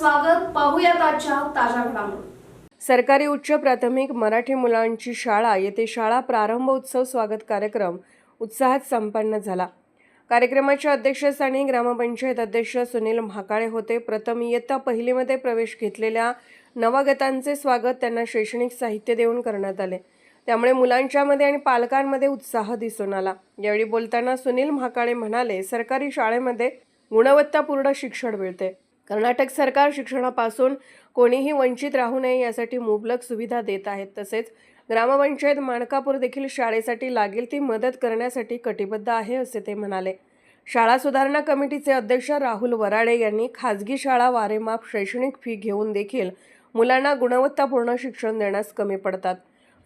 स्वागत. पाहूयात आजच्या ताज्या घडामोडी. सरकारी उच्च प्राथमिक मराठी मुलांची शाळा येथे शाळा प्रारंभ उत्सव स्वागत कार्यक्रम उत्साहात संपन्न झाला. कार्यक्रमाच्या अध्यक्षस्थानी ग्रामपंचायत अध्यक्ष सुनील म्हाकाळे होते. प्रथम इयत्ता पहिलीमध्ये प्रवेश घेतलेल्या नवागतांचे स्वागत त्यांना शैक्षणिक साहित्य देऊन करण्यात आले. त्यामुळे मुलांच्यामध्ये आणि पालकांमध्ये उत्साह दिसून आला. यावेळी बोलताना सुनील म्हाकाळे म्हणाले सरकारी शाळेमध्ये गुणवत्तापूर्ण शिक्षण मिळते. कर्नाटक सरकार शिक्षणापासून कोणीही वंचित राहू नये यासाठी मुबलक सुविधा देत आहेत. तसेच ग्रामपंचायत माणकापूर देखील शाळेसाठी लागेल ती मदत करण्यासाठी कटिबद्ध आहे असे ते म्हणाले. शाळा सुधारणा कमिटीचे अध्यक्ष राहुल वराडे यांनी खाजगी शाळा वारेमाप शैक्षणिक फी घेऊन देखील मुलांना गुणवत्तापूर्ण शिक्षण देण्यास कमी पडतात.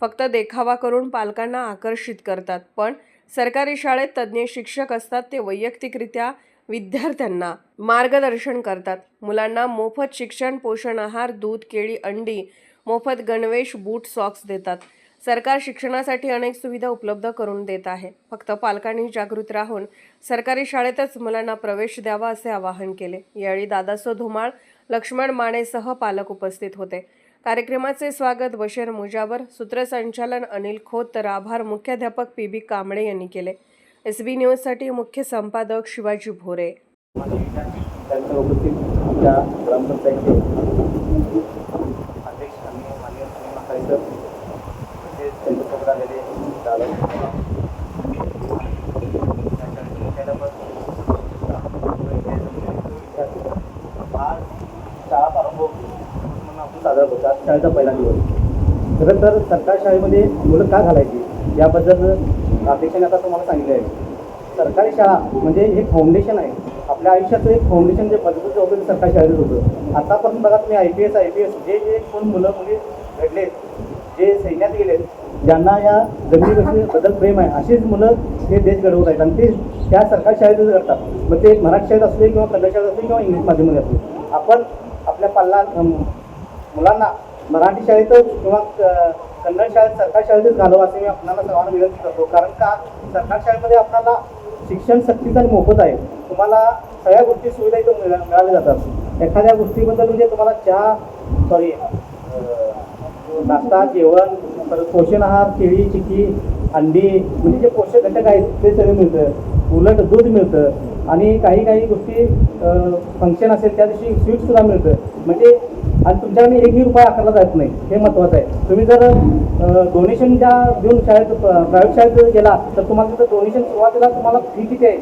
फक्त देखावा करून पालकांना आकर्षित करतात. पण सरकारी शाळेत तज्ज्ञ शिक्षक असतात ते वैयक्तिकरित्या विद्यार्थ्यांना मार्गदर्शन करतात. मुलांना मोफत शिक्षण पोषण आहार दूध केळी अंडी मोफत गणवेश बूट सॉक्स देतात. सरकार शिक्षणासाठी अनेक सुविधा उपलब्ध करून देत आहे. फक्त पालकांनी जागृत राहून सरकारी शाळेतच मुलांना प्रवेश द्यावा असे आवाहन केले. यावेळी दादासो धुमाळ लक्ष्मण मानेसह पालक उपस्थित होते. कार्यक्रमाचे स्वागत बशीर मुजावर सूत्रसंचालन अनिल खोत तर आभार मुख्याध्यापक पी बी कांबळे यांनी केले. एस बी न्यूजसाठी मुख्य संपादक शिवाजी भोरे. त्यांच्या उपस्थित आमच्या ग्रामपंचायतचे अध्यक्ष मान्य तसेच त्यांच्यासोबत आलेले दादा त्यांच्या आज शाळा प्रारंभ म्हणून आपण साजरा करतो आज शाळेचा पहिला दिवस खरं तर सरकार शाळेमध्ये मुलं का घालायची. याबद्दल अध्यक्षाने आता तुम्हाला सांगितलं आहे सरकारी शाळा म्हणजे हे फाउंडेशन आहे. आपल्या आयुष्याचं एक फाउंडेशन जे मजबूत ते सरकारी शाळेत होतं. आतापर्यंत बघा तुम्ही I P S I P S जे जे कोण मुलं मुली घडलेत जे सैन्यात गेलेत ज्यांना या जमिनीबद्दल प्रेम आहे अशीच मुलं हे देश घडवत आहेत. आणि ते त्या सरकारी शाळेतच घडतात. मग ते मराठी शाळेत असले किंवा कन्नड शाळेत असले किंवा इंग्लिश माध्यमामध्ये असले. आपण आपल्या पाल्ला मुलांना मराठी शाळेतच किंवा कन्नड शाळेत सरकारी शाळेतच घालव असे मी आपल्याला सर्वांना विनंती करतो. कारण का सरकारी शाळेमध्ये आपल्याला शिक्षण सक्तीचं आणि मोफत आहे. तुम्हाला सगळ्या गोष्टी सुविधा इथं मिळा मिळाल्या जातात. एखाद्या गोष्टीबद्दल म्हणजे तुम्हाला चहा सॉरी नाश्ता जेवण परत पोषण आहार केळी चिकी अंडी म्हणजे जे पोषक घटक आहेत ते सगळं मिळतं. उलट दूध मिळतं. आणि काही काही गोष्टी फंक्शन असेल त्या दिवशी स्वीटसुद्धा मिळतं. म्हणजे आणि तुमच्याकडे एकही रुपया आकारला जात नाही. हे महत्त्वाचं आहे. तुम्ही जर डोनेशन ज्या देऊन शाळेत प्रायव्हेट शाळेत गेला तर तुम्हाला तिथं डोनेशन सुरुवातीला तुम्हाला फी किती आहे?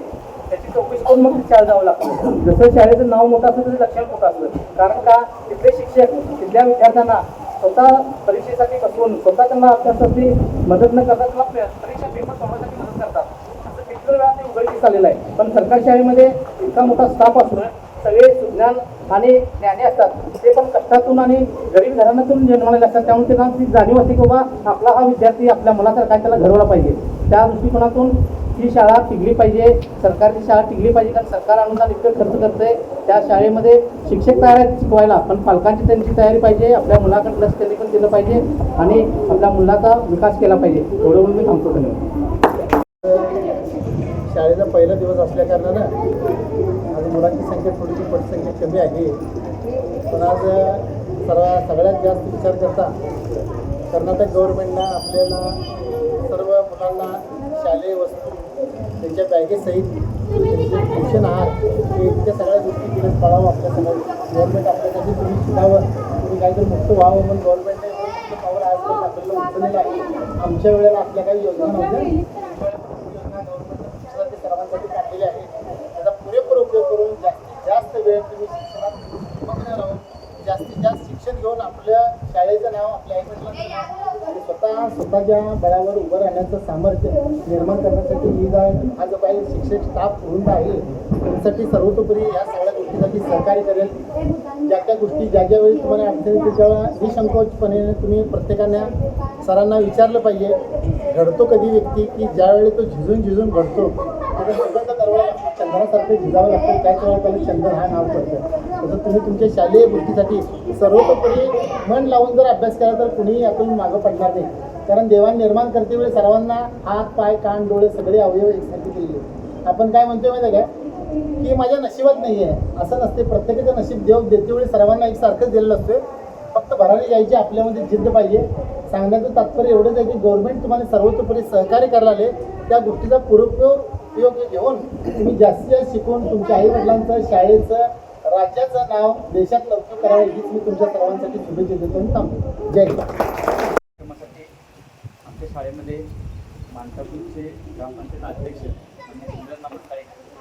त्याची चौकशी करून मग शाळेत जावं लागतं. जसं शाळेचं नाव मोठं असतं तसं लक्षण मोठं असतं कारण का? तिथले शिक्षक तिथल्या विद्यार्थ्यांना स्वतः परीक्षेसाठी बसवून स्वतः त्यांना अभ्यासासाठी मदत न करता त्यांना परीक्षा पेपर सोडवण्यासाठी मदत करतात. असं किती वेळा ते उघडकीस आलेलं आहे. पण सरकारी शाळेमध्ये इतका मोठा स्टाफ असून सगळे ज्ञान आणि ज्ञानी असतात ते पण कष्टातून आणि गरीब घराण्यातून जन्मलेले असतात. त्यामुळे त्यांना ती जाणीव असते की बाबा आपला हा विद्यार्थी आपल्या मुलासारखा काय त्याला घडवला पाहिजे. त्या दृष्टिकोनातून ही शाळा टिकली पाहिजे सरकारची शाळा टिकली पाहिजे कारण सरकार अनुदान इतकं खर्च करते त्या शाळेमध्ये शिक्षक तयार आहेत शिकवायला पण पालकांची त्यांची तयारी पाहिजे आपल्या मुलाकडे लक्ष त्यांनी पण दिलं पाहिजे आणि आपल्या मुलाचा विकास केला पाहिजे. एवढं म्हणून मी थांबतो धन्यवाद. शाळेचा पहिला दिवस असल्या कारणानं मुलांची संख्या थोडीशी पटसंख्या कमी आहे. पण आज सर्व सगळ्यात जास्त विचार करता कर्नाटक गव्हर्नमेंटनं आपल्याला सर्व मुलांना शालेय वस्तू त्यांच्या बॅगेसहित त्यांचे पोषण आहार हे इतक्या सगळ्या गोष्टी केल्या पाळावं आपल्या सगळं गव्हर्नमेंट आपल्यासाठी तुम्ही शिकावं तुम्ही काहीतरी मुक्त व्हावं म्हणून गव्हर्नमेंटने पावर आजपर्यंत आपल्याला उचललेलं आहे. आमच्या वेळेला आपल्या काही योजना नव्हत्या. योजना गव्हर्नमेंटने सर्वांसाठी काढलेल्या आहेत. करून जास्तीत जास्त वेळ तुम्ही शिक्षणात मग्न राहून जास्तीत जास्त शिक्षण घेऊन आपल्या शाळेचं नाव आपल्या आईवडिलांचं आणि स्वतः स्वतःच्या बळावर उभं राहण्याचं सामर्थ्य निर्माण करण्यासाठी ही जा हा जो काही शिक्षक स्टाफ होऊन राहील त्यासाठी सर्वतोपरी या सगळ्या गोष्टीसाठी सहकार्य करेल. ज्या त्या गोष्टी ज्या ज्या वेळी तुम्हाला अडचणी येतील त्यावेळेला निसंकोचपणे तुम्ही प्रत्येकाने सरांना विचारलं पाहिजे. घडतो कधी व्यक्ती की ज्यावेळी तो झिजून झिजून घडतो घरासारखे झिजावं लागतं त्याच वेळेला त्याला चंद्र हा नाव पडतं तसं तुम्ही तुमच्या शालेय गोष्टीसाठी सर्वतोपरी मन लावून जर अभ्यास केला तर कुणीही आपण मागं पडणार नाही. कारण देवान निर्माण करते वेळी सर्वांना हात पाय कान डोळे सगळे अवयव एकसारखे केलेले आपण काय म्हणतोय माहिती आहे काय की माझ्या नशिबात नाही आहे असं नसते. प्रत्येकाचं नशीब देव देते वेळी सर्वांना एकसारखंच दिलेलं असतं फक्त भरारी घ्यायची आपल्यामध्ये जिद्द पाहिजे. सांगण्याचं तात्पर्य एवढंच आहे की गव्हर्नमेंट तुम्हाला सर्वतोपरी सहकार्य करायला आले त्या गोष्टीचा पुरुपयोग घेऊन तुम्ही जास्तीत जास्त शिकून तुमच्या आई वडिलांचं शाळेचं राज्याचं नाव देशात लवकर करावं हीच मी तुमच्या सर्वांसाठी शुभेच्छा देतो आणि थांबतो. जय कार्यक्रमासाठी आमच्या शाळेमध्ये मानकापूरचे ग्रामपंचायत अध्यक्ष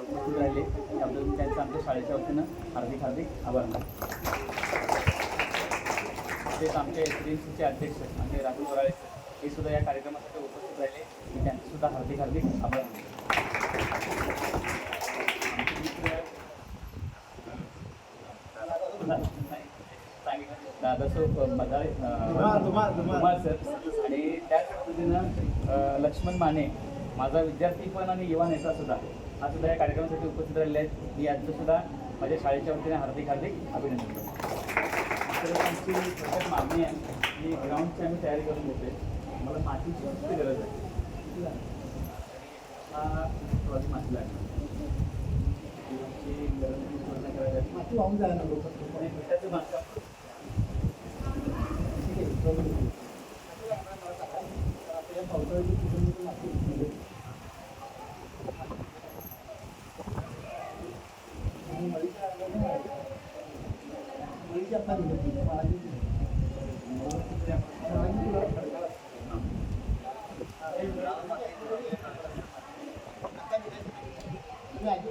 उपस्थित राहिले. त्याबद्दल त्यांचं आमच्या शाळेच्या वतीनं हार्दिक हार्दिक आभार तसेच आमच्या एस डी एम सीचे अध्यक्ष आणि राजू वराळे हे सुद्धा या कार्यक्रमासाठी उपस्थित राहिले. मी त्यांचे सुद्धा हार्दिक हार्दिक आभार मानतो. सर आणि त्याच पद्धतीनं लक्ष्मण माने माझा विद्यार्थी पण आणि युवा नेता सुद्धा हा सुद्धा या कार्यक्रमासाठी उपस्थित राहिले आहेत मी यांचं सुद्धा माझ्या शाळेच्या वतीने हार्दिक हार्दिक अभिनंदन करतो तर आमची प्रत्येक मागणी आहे की ग्राउंडची आम्ही तयारी करून देतोय मला मातीची गरज आहे माती वाहून जायला नको. आणि बांधकाम आपल्या आणि मळीच्या अंगाने आता निघत नाही, माळाची निघते. माळाची तुला खडकाळ असते. तुम्ही आजोबाला मुलाला सांगितलं तर मी काढतो. बघा चला मी त्या पुन्हा एकदा आभार मानतो